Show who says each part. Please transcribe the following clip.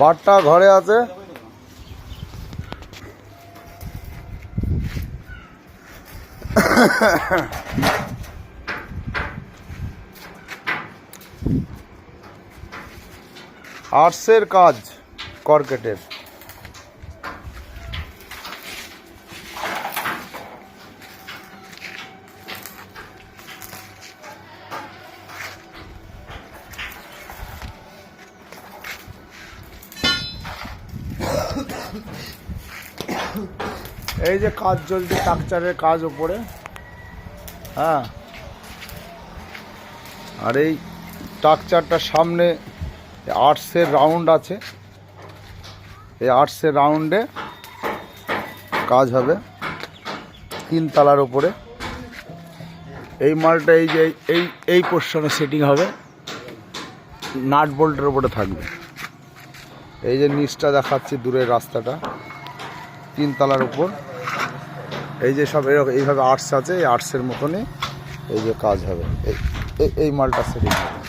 Speaker 1: বারটা ঘরে আছে। আর্টসের কাজ কর্কেটের। এই যে কাজ চলছে স্ট্রাকচারের কাজ ওপরে হ্যাঁ। আর এই স্ট্রাকচারটার সামনে আর্টসের রাউন্ড আছে। এই আর্টসের রাউন্ডে কাজ হবে তিন তলার ওপরে এই মালটা এই যে, এই এই পোর্শনে সেটিং হবে। নাট বোল্টের ওপরে থাকবে। এই যে নিচটা দেখাচ্ছি, দূরের রাস্তাটা তিন তিনতলার উপর। এই যে সব এরকম, এইভাবে আর্টস আছে, এই আর্টসের মতনই এই যে কাজ হবে। এই, এই- এই মালটা সেটিং হবে।